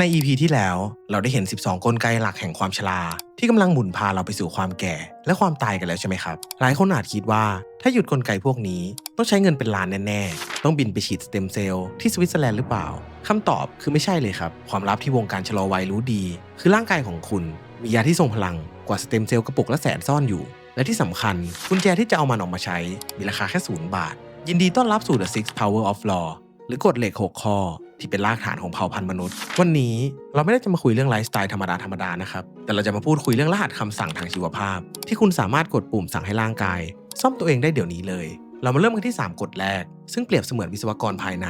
ใน EP ที่แล้วเราได้เห็น 12 กลไกหลักแห่งความชราที่กำลังหมุนพาเราไปสู่ความแก่และความตายกันแล้วใช่ไหมครับ หลายคนอาจคิดว่าถ้าหยุดกลไกพวกนี้ต้องใช้เงินเป็นล้านแน่ๆ ต้องบินไปฉีดสเต็มเซลล์ที่สวิตเซอร์แลนด์หรือเปล่าคำตอบคือไม่ใช่เลยครับ ความลับที่วงการชะลอวัยรู้ดี คือร่างกายของคุณ มียาที่ทรงพลังกว่าสเต็มเซลล์กระปุกละแสนซ่อนอยู่ และที่สำคัญกุญแจที่จะเอามันออกมาใช้ มีราคาแค่ศูนย์บาท ยินดีต้อนรับสู่ The Six Power of Law หรือกฎเหล็ก6ข้อ ที่เป็นรากฐานของเผ่าพันธุ์มนุษย์ วันนี้เราไม่ได้จะมาคุยเรื่องไลฟ์สไตล์ธรรมดาธรรมดานะครับ แต่เราจะมาพูดคุยเรื่องรหัสคำสั่งทางชีวภาพ ที่คุณสามารถกดปุ่มสั่งให้ร่างกาย ซ่อมตัวเองได้เดี๋ยวนี้เลย เรามาเริ่มกันที่ 3กฎแรก ซึ่งเปรียบเสมือนวิศวกรภายใน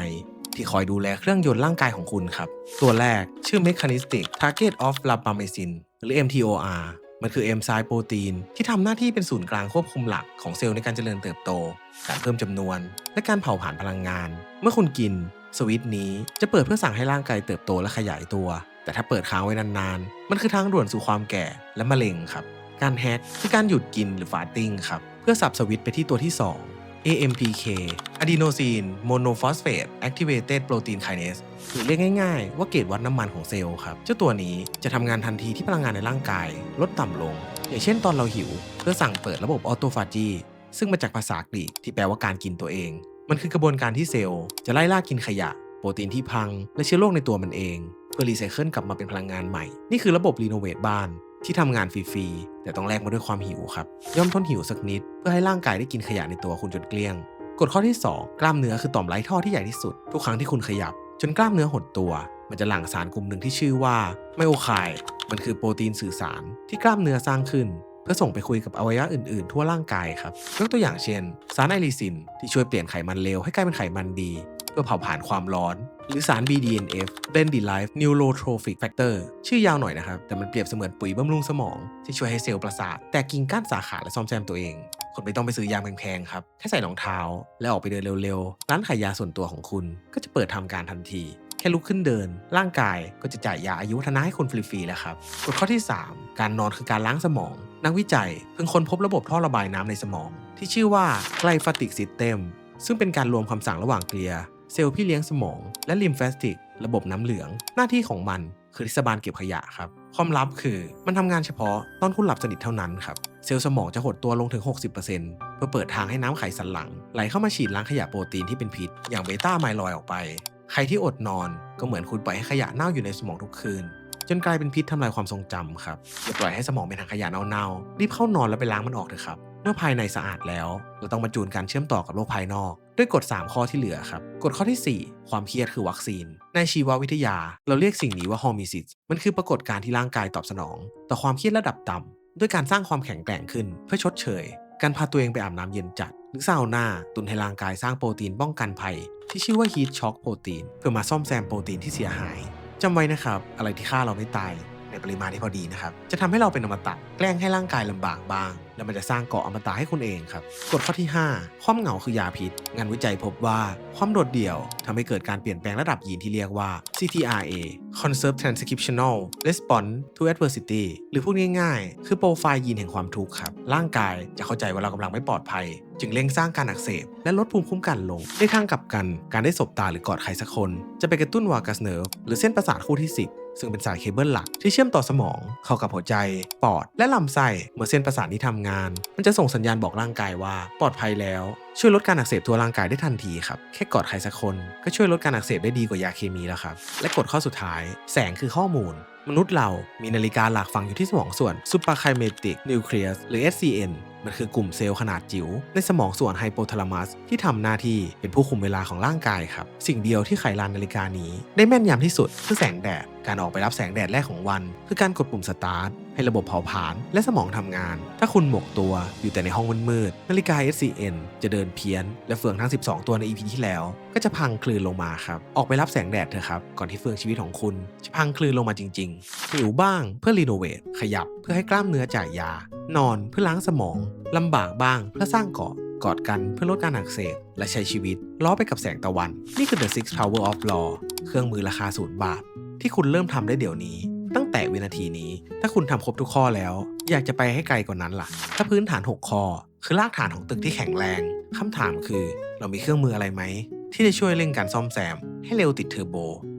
ที่คอยดูแลเครื่องยนต์ร่างกายของคุณครับ ตัวแรกชื่อ Mechanistic Target of Rapamycin หรือ MTOR มันคือเอนไซม์โปรตีนที่ทำหน้าที่เป็นศูนย์กลางควบคุมหลักของเซลล์ในการเจริญเติบโต การเพิ่มจำนวน และการเผาผลาญพลังงาน เมื่อคุณกิน สวิตช์นี้จะเปิดเพื่อสั่งให้ร่างกายเติบโตและขยายตัว แต่ถ้าเปิดค้างไว้นานๆ มันคือทางด่วนสู่ความแก่และมะเร็งครับ การแฮกคือการหยุดกินหรือฟาสติ้งครับ เพื่อสับสวิตช์ไปที่ตัวที่ 2 AMPK Adenosine Monophosphate Activated Protein Kinase หรือเรียกง่ายๆ ว่าเกจวัดน้ำมันของเซลล์ครับ เจ้าตัวนี้จะทำงานทันทีที่พลังงานในร่างกาย ลดต่ำลง อย่างเช่นตอนเราหิว เพื่อสั่งเปิดระบบออโตฟาจีซึ่งมาจากภาษากรีกที่แปลว่าการกินตัวเอง มันคือกระบวนการที่เซลล์จะไล่ล่ากินขยะ โปรตีนที่พัง และเชื้อโรคในตัวมันเอง เพื่อรีไซเคิลกลับมาเป็นพลังงานใหม่ นี่คือระบบรีโนเวทบ้านที่ทำงานฟรีๆ แต่ต้องแลกมาด้วยความหิวครับ ย่อมทนหิวสักนิด เพื่อให้ร่างกายได้กินขยะในตัวคุณจนเกลี้ยง กฎข้อที่ 2 กล้ามเนื้อคือต่อมไร้ท่อที่ใหญ่ที่สุด ทุกครั้งที่คุณขยับ จนกล้ามเนื้อหดตัว มันจะหลั่งสารกลุ่มหนึ่งที่ชื่อว่าไมโอไคมันคือโปรตีนสื่อสารที่กล้ามเนื้อสร้างขึ้น พื่อส่งไปคุยกับอวัยวะอื่นๆ ทั่วร่างกายครับยกตัวอย่างเช่น สารไอลิซิน ที่ช่วยเปลี่ยนไขมันเลวให้กลายเป็นไขมันดี เพื่อเผาผลาญความร้อน หรือสาร BDNF Blend Derived Neurotrophic Factor ชื่อยาวหน่อยนะครับ แต่มันเปรียบเสมือนปุ๋ยบำรุงสมอง ที่ช่วยให้เซลล์ประสาท แตกกิ่งก้านสาขาและซ่อมแซมตัวเองคุณไม่ต้องไปซื้อยาแพงๆครับ แค่ใส่รองเท้า และออกไปเดินเร็วๆ ร้านขายยาส่วนตัวของคุณก็จะเปิดทำการทันที แค่ลุกขึ้นเดิน ร่างกายก็จะจ่ายยาอายุวัฒนะให้คุณฟรีๆแล้วครับกฎข้อที่ 3 การนอนคือการล้างสมอง นักวิจัยเพิ่งค้นพบระบบท่อระบายน้ำในสมอง ที่ชื่อว่าไกลฟาติกซิสเต็มซึ่งเป็นการรวมคำสั่งระหว่างเกลียเซลล์พี่เลี้ยงสมอง และลิมแฟสติก ระบบน้ำเหลือง หน้าที่ของมันคือทิศบาลเก็บขยะครับ ความลับคือมันทำงานเฉพาะตอนคุณหลับสนิทเท่านั้นครับ เซลล์สมองจะหดตัวลงถึง 60%เพื่อเปิดทางให้น้ำไขสันหลัง ไหลเข้ามาฉีดล้างขยะโปรตีนที่เป็นพิษ อย่างเบต้าไมลอยออกไป ใครที่อดนอนก็เหมือนคุณปล่อยให้ขยะเน่าอยู่ในสมองทุกคืน จนกลายเป็นพิษทำลายความทรงจำครับอย่าปล่อยให้สมองเป็นถังขยะเน่าๆรีบเข้านอนแล้วไปล้างมันออกเถอะครับเมื่อภายในสะอาดแล้ว เราต้องมาจูนการเชื่อมต่อกับโลกภายนอก ด้วยกฎ 3 ข้อที่เหลือครับกฎข้อที่ 4 ความเครียดคือวัคซีน ในชีววิทยา เราเรียกสิ่งนี้ว่าฮอร์มิซิสมันคือปรากฏการณ์ที่ร่างกายตอบสนอง ต่อความเครียดระดับต่ำด้วยการสร้างความแข็งแกร่งขึ้น เพื่อชดเชย การพาตัวเองไปอาบน้ำเย็นจัด หรือซาวน่าตุนให้ร่างกายสร้างโปรตีนป้องกันภัย ที่ชื่อว่าฮีทช็อกโปรตีนเพื่อมาซ่อมแซมโปรตีนที่เสียหายจำไว้นะครับ อะไรที่ฆ่าเราไม่ตาย ในปริมาณที่พอดีนะครับ จะทำให้เราเป็นอมตะแกล้งให้ร่างกายลำบากบ้าง แล้วมันจะสร้างเกาะอมตะให้คุณเองครับกฎข้อที่ 5 ความเหงาคือยาพิษ งานวิจัยพบว่าความโดดเดี่ยวทำให้เกิดการเปลี่ยนแปลงระดับยีนที่เรียกว่า CTRA Conserved Transcriptional Response to Adversity หรือพูดง่ายๆ คือโปรไฟล์ยีนแห่งความทุกข์ครับ ร่างกายจะเข้าใจว่าเรากำลังไม่ปลอดภัย จึงเร่งสร้างการอักเสบ และลดภูมิคุ้มกันลง ในทางกลับกัน การได้สบตาหรือกอดใครสักคน จะไปกระตุ้นวากัสเนิร์ฟหรือเส้นประสาทคู่ที่ 10 ซึ่งเป็นสายเคเบิลหลักที่เชื่อมต่อสมอง เข้ากับหัวใจ ปอด และลำไส้เมื่อเส้นประสาทนี้ทำงาน มันจะส่งสัญญาณบอกร่างกายว่าปลอดภัยแล้ว ช่วยลดการอักเสบทั่วร่างกายได้ทันทีครับ แค่กอดใครสักคนก็ช่วยลดการอักเสบได้ดีกว่ายาเคมีแล้วครับ และกฎข้อสุดท้าย แสงคือข้อมูลมนุษย์เรามีนาฬิกาหลักฝังอยู่ที่สมองส่วน suprachiasmatic nucleus หรือ SCN มันคือกลุ่มเซลล์ขนาดจิ๋วในสมองส่วนไฮโปทาลามัสที่ทำหน้าที่เป็นผู้คุมเวลาของร่างกายครับ สิ่งเดียวที่ไขลานนาฬิกานี้ได้แม่นยำที่สุดคือแสงแดด การออกไปรับแสงแดดแรกของวัน คือการกดปุ่มสตาร์ทให้ระบบเผาผลาญและสมองทำงาน ถ้าคุณหมกตัวอยู่แต่ในห้องมืดๆนาฬิกา SCN จะเดินเพี้ยน และเฟืองทั้ง 12 ตัวใน EP ที่แล้ว ก็จะพังคลืนลงมาครับ ออกไปรับแสงแดดเถอะครับ ก่อนที่เฟืองชีวิตของคุณ จะพังคลืนลงมาจริงๆหิวบ้างเพื่อรีโนเวทขยับเพื่อให้กล้ามเนื้อจ่ายยา นอนเพื่อล้างสมองลำบากบ้างเพื่อสร้างเกาะกอดกันเพื่อลดการอักเสบและใช้ชีวิตล้อไปกับแสงตะวัน นี่คือ The Six Power of Law เครื่องมือราคาศูนย์บาท ที่คุณเริ่มทำได้เดี๋ยวนี้ ตั้งแต่วินาทีนี้ ถ้าคุณทำครบทุกข้อแล้ว อยากจะไปให้ไกลกว่านั้นล่ะ ถ้าพื้นฐาน 6 ข้อ คือรากฐานของตึกที่แข็งแรงคำถามคือ เรามีเครื่องมืออะไรไหม ที่จะช่วยเร่งการซ่อมแซม ให้เร็วติดเทอร์โบ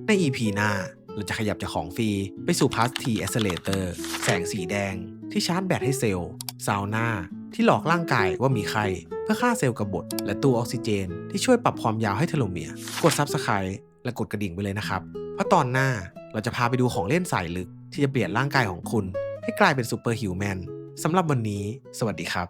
ใน EP หน้า เราจะขยับจากของฟรีไปสู่พาสทีเอสเลเตอร์แสงสีแดง ที่ชาร์จแบตให้เซลล์ซาวน่าที่หลอกร่างกายว่ามีไข้เพื่อฆ่าเซลล์กบฏและตู้ออกซิเจน ที่ช่วยปรับความยาวให้เทโลเมียร์กด Subscribe และกดกระดิ่งไปเลยนะครับ เพราะตอนหน้าเราจะพาไปดูของเล่นสายลึกที่จะเปลี่ยนร่างกายของคุณ ให้กลายเป็นซูเปอร์ฮิวแมนสำหรับวันนี้ สวัสดีครับ